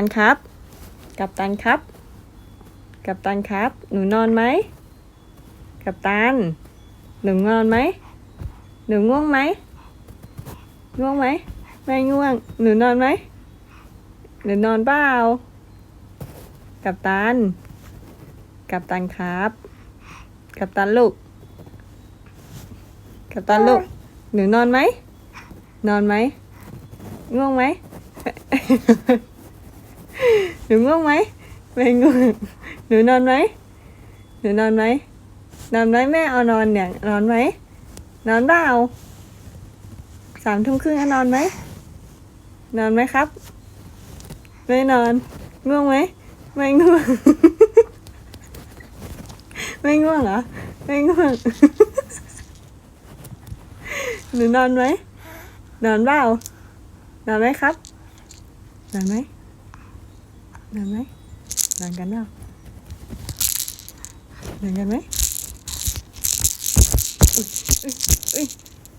ตันครับ กับตันครับ กับตันครับ หนูนอนไหม กับตัน หนูนอนไหม หนูง่วงไหม ง่วงไหม ไม่ง่วง หนูนอนไหม หนูนอนเปล่า กับตัน กับตันครับ กับตันลูก กับตันลูก หนูนอนไหม นอนไหม ง่วงไหม หนูง่วงไหมไม่ง่วงหนูนอนไหมหนูนอนไหมนอนไหมแม่เอานอนเนี่ยนอนไหมนอนเปล่าสามทุ่มครึ่งนอนไหมนอนไหมครับ ไม่นอนง่วงไหมไม่ง่วงไม่ง่วงเหรอไม่ง่วงหนูนอนไหมนอนเปล่านอนไหมครับนอนไหม นอนไหมนอนกันเปล่านอนกันไหม